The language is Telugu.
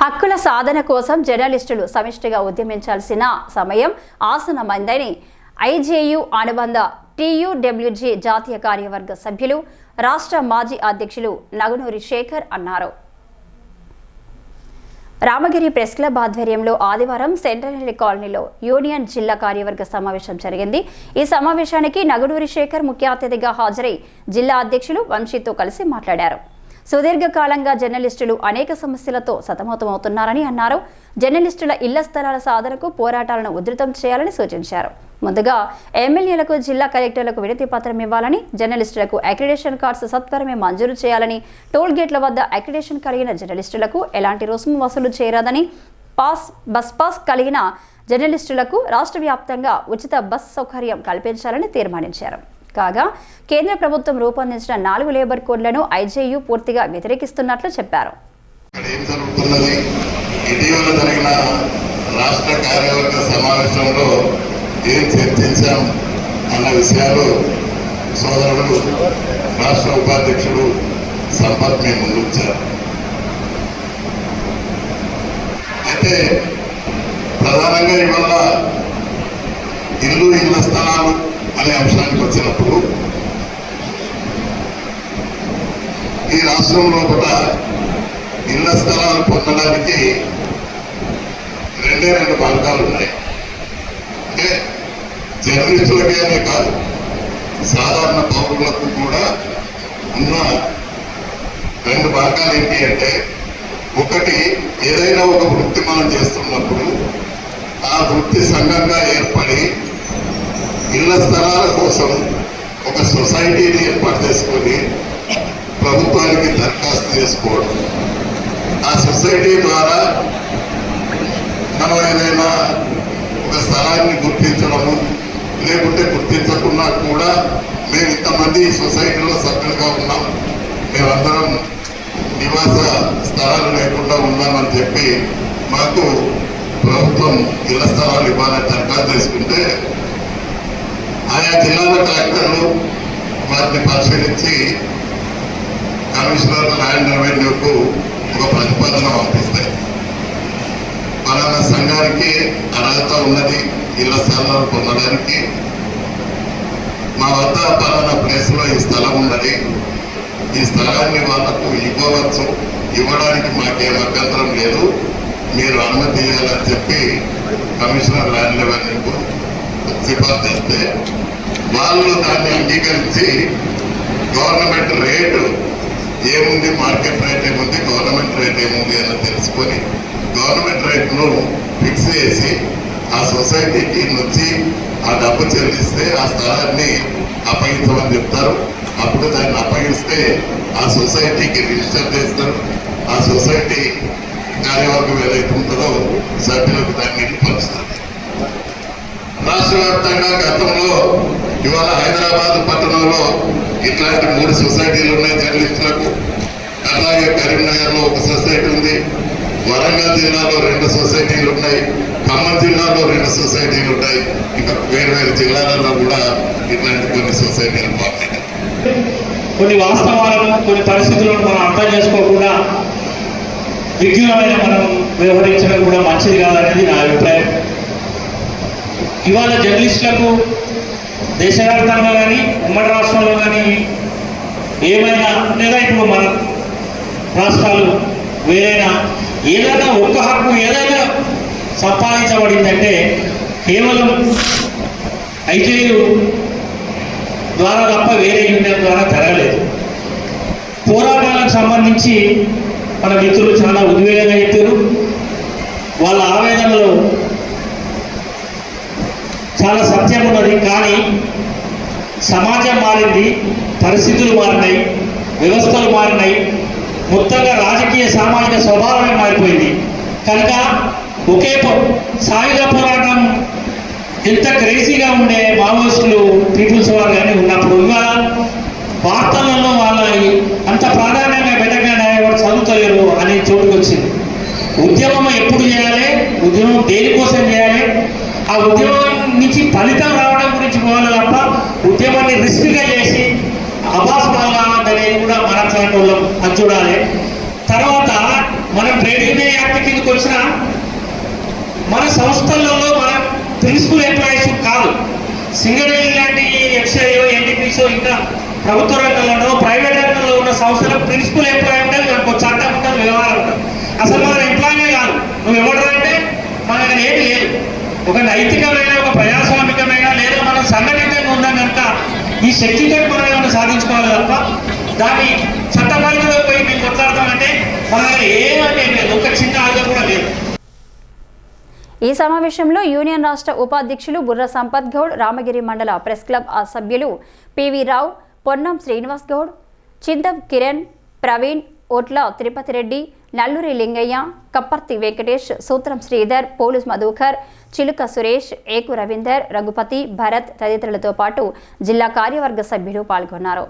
హక్కుల సాధన కోసం జర్నలిస్టులు సమిష్టిగా ఉద్యమించాల్సిన సమయం ఆసనమైందని ఐజేయు అనుబంధ టీయూడబ్ల్యూజీ జాతీయ కార్యవర్గ సభ్యులు రాష్ట్ర మాజీ అధ్యక్షులు నగునూరి శేఖర్ అన్నారు. రామగిరి ప్రెస్ క్లబ్ ఆధ్వర్యంలో ఆదివారం సెంట్రల్ కాలనీలో యూనియన్ జిల్లా కార్యవర్గ సమావేశం జరిగింది. ఈ సమావేశానికి నగడూరి శేఖర్ ముఖ్య అతిథిగా హాజరై జిల్లా అధ్యక్షులు వంశీతో కలిసి మాట్లాడారు. సుదీర్ఘకాలంగా జర్నలిస్టులు అనేక సమస్యలతో సతమతమవుతున్నారని అన్నారు. జర్నలిస్టుల ఇళ్ళ స్థలాల సాధనకు పోరాటాలను ఉధృతం చేయాలని సూచించారు. ముందుగా ఎమ్మెల్యేలకు జిల్లా కలెక్టర్లకు వినతి పత్రం ఇవ్వాలని జర్నలిస్టులకు అక్రిడేషన్ కార్డ్స్ సత్వరమే మంజూరు చేయాలని టోల్ గేట్ల వద్ద అక్రిడేషన్ కలిగిన జర్నలిస్టులకు ఎలాంటి రుసుము వసూలు చేయరాదని పాస్ బస్ పాస్ కలిగిన జర్నలిస్టులకు రాష్ట్ర వ్యాప్తంగా ఉచిత బస్ సౌకర్యం కల్పించాలని తీర్మానించారు. కాగా కేంద్ర ప్రభుత్వం రూపొందించిన నాలుగు లేబర్ కోడ్లను ఐజేయు పూర్తిగా వ్యతిరేకిస్తున్నట్లు చెప్పారు. ఇటీవల జరిగిన రాష్ట్ర కార్యవర్గ సమావేశంలో ఏం చర్చించాం అన్న విషయాలు సోదరుడు రాష్ట్ర ఉపాధ్యక్షుడు సంపత్ మేము ముందుంచారు. అయితే ప్రధానంగా ఇవాళ ఇల్లు ఇళ్ళ స్థలాలు అనే అంశానికి వచ్చినప్పుడు ఈ రాష్ట్రంలో కూడా ఇళ్ళ స్థలాలు పొందడానికి రెండే రెండు మార్గాలు ఉన్నాయి. అంటే జర్నలిస్టులకేనే కాదు సాధారణ పౌరులకు కూడా ఉన్న రెండు మార్గాలు ఏంటి అంటే ఒకటి ఏదైనా ఒక వృత్తి మనం చేస్తున్నప్పుడు ఆ వృత్తి సంఘంగా ఏర్పడి ఇళ్ళ స్థలాల కోసం ఒక సొసైటీని ఏర్పాటు చేసుకొని ప్రభుత్వానికి దరఖాస్తు చేసుకోవడం. ఆ సొసైటీ ద్వారా మనం ఏదైనా ఒక స్థలాన్ని గుర్తించడము లేకుంటే గుర్తించకుండా కూడా మేము ఇంతమంది సొసైటీలో సభ్యులుగా ఉన్నాం. మేమందరం నివాస స్థలాలు లేకుండా ఉన్నామని చెప్పి మాకు ప్రభుత్వం ఇళ్ళ స్థలాలు ఇవ్వాలని దరఖాస్తు చేసుకుంటే ఆయా జిల్లాల కలెక్టర్లు వాటిని పరిశీలించి కమిషనర్ ల్యాండ్ రెవెన్యూకు ఒక ప్రతిపాదన పంపిస్తాయి పలానా సంఘానికి అర్హత ఉన్నది ఇళ్ళ స్థలాలు పొందడానికి మా వద్ద పలానా ప్లేస్లో ఈ స్థలం ఉన్నది. ఈ స్థలాన్ని వాళ్ళకు ఇవ్వవచ్చు. ఇవ్వడానికి మాకేం అభ్యంతరం లేదు. మీరు అనుమతి ఇవ్వాలని చెప్పి కమిషనర్ ల్యాండ్ రెవెన్యూకు సిఫార్సు చేస్తే వాళ్ళు దాన్ని అంగీకరించి గవర్నమెంట్ రేటు ఏముంది మార్కెట్ రేట్ ఏముంది గవర్నమెంట్ రేట్ ఏముంది అని తెలుసుకొని గవర్నమెంట్ రేట్ను ఫిక్స్ చేసి ఆ సొసైటీకి నుంచి ఆ డబ్బు చెల్లిస్తే ఆ స్థలాన్ని అప్పగించమని చెప్తారు. అప్పుడు దాన్ని అప్పగిస్తే ఆ సొసైటీకి రిజిస్టర్ చేస్తారు. ఆ సొసైటీ కార్యవర్గం ఏదైతే ఉంటుందో సభ్యులకు దాన్ని పంచుతుంది రాష్ట్ర వ్యాప్తంగా గతంలో ఇవాళ హైదరాబాద్ పట్టణంలో ఇట్లాంటి మూడు సొసైటీలు ఉన్నాయి జర్నలిస్టులకు. అలాగే కరీంనగర్లో ఒక సొసైటీ ఉంది. వరంగల్ జిల్లాలో రెండు సొసైటీలు ఉన్నాయి. ఖమ్మం జిల్లాలో రెండు సొసైటీలు ఉన్నాయి ఇంకా వేరు వేరు జిల్లాలలో కూడా ఇట్లాంటి కొన్ని సొసైటీలు బాగున్నాయి. కొన్ని వాస్తవాలను కొన్ని పరిస్థితులను మనం అర్థం చేసుకోకుండా విజ్ఞులమైన మనం వ్యవహరించడం కూడా మంచిది కాదనేది నా అభిప్రాయం. ఇవాళ జర్నలిస్టులకు దేశవ్యాప్తంగా కానీ ఉమ్మడి రాష్ట్రంలో కానీ ఏమైనా లేదా ఇప్పుడు మన రాష్ట్రాలు వేరైనా ఏదైనా ఒక్క హక్కు ఏదైనా సంపాదించబడిందంటే కేవలం ఐజేయు ద్వారా తప్ప వేరే యూనియన్ ద్వారా జరగలేదు. పోరాటాలకు సంబంధించి మన మిత్రులు చాలా ఉద్వేగంగా చెప్పారు వాళ్ళ ఆవేదనలో చాలా సత్యం ఉన్నది కానీ సమాజం మారింది పరిస్థితులు మారినాయి వ్యవస్థలు మారినాయి మొత్తంగా రాజకీయ సామాజిక స్వభావమే మారిపోయింది. కనుక ఒకే సాయుధ పోరాటం ఎంత క్రేజీగా ఉండే మావోయిస్టులు పీపుల్స్ వారు కానీ ఉన్నప్పుడు ఇవాళ వార్తలలో వాళ్ళ అంత ప్రాధాన్యంగా పెట్టగానే ఎవరు చదువుతలేరు అనే చోటుకు వచ్చింది ఉద్యమం ఎప్పుడు చేయాలి? ఉద్యమం దేనికోసం చేయాలి? ఉద్యమం నుంచి ఫలితం రావడం గురించి పోవాలి తప్ప ఉద్యమాన్ని రిస్క్గా చేసి అబాస్ అనేది కూడా మన వాళ్ళం అది చూడాలి. తర్వాత మనం ట్రేడ్ యూనియన్ యాక్ట్ కింద వచ్చిన మన సంస్థలలో మన ప్రిన్సిపల్ ఎంప్లాయీస్ కాదు. సింగరేణి లాంటి ఎక్సైఓ ఎన్డీపీసో ఇంకా ప్రభుత్వ రంగంలోనో ప్రైవేట్ రంగంలో ఉన్న సంస్థలో ప్రిన్సిపల్ ఎంప్లాయీ ఉంటుంది మనకు చట్టం ఉంటుంది వ్యవహారం ఉంటుంది అసలు మన ఎంప్లాయీ కాదు. నువ్వు ఎవరు అంటే మన దగ్గర ఏమి లేదు ఒక నైతికమైన ఒక ప్రజాస్వామికమైన లేదా మనం సంఘటితంగా ఉందని కనుక ఈ శక్తితో మనం ఏమైనా సాధించుకోవాలి తప్ప దాన్ని చట్టపరిధిలో పోయి మేము కొట్లాడతామంటే మన ఏమంటే లేదు. ఒక చిన్న ఆయుధం కూడా లేదు. ఈ సమావేశంలో యూనియన్ రాష్ట్ర ఉపాధ్యక్షులు బుర్ర సంపత్ గౌడ్ రామగిరి మండల ప్రెస్ క్లబ్ సభ్యులు పివి రావు పొన్నం శ్రీనివాస్ గౌడ్ చింతం కిరణ్ ప్రవీణ్ ఓట్ల తిరుపతి రెడ్డి నల్లూరి లింగయ్య కప్పర్తి వెంకటేష్ సూత్రం శ్రీధర్ పోలీస్ మధుకర్ చిలుక సురేష్ ఏకు రవీందర్ రఘుపతి భరత్ తదితరులతో పాటు జిల్లా కార్యవర్గ సభ్యులు పాల్గొన్నారు.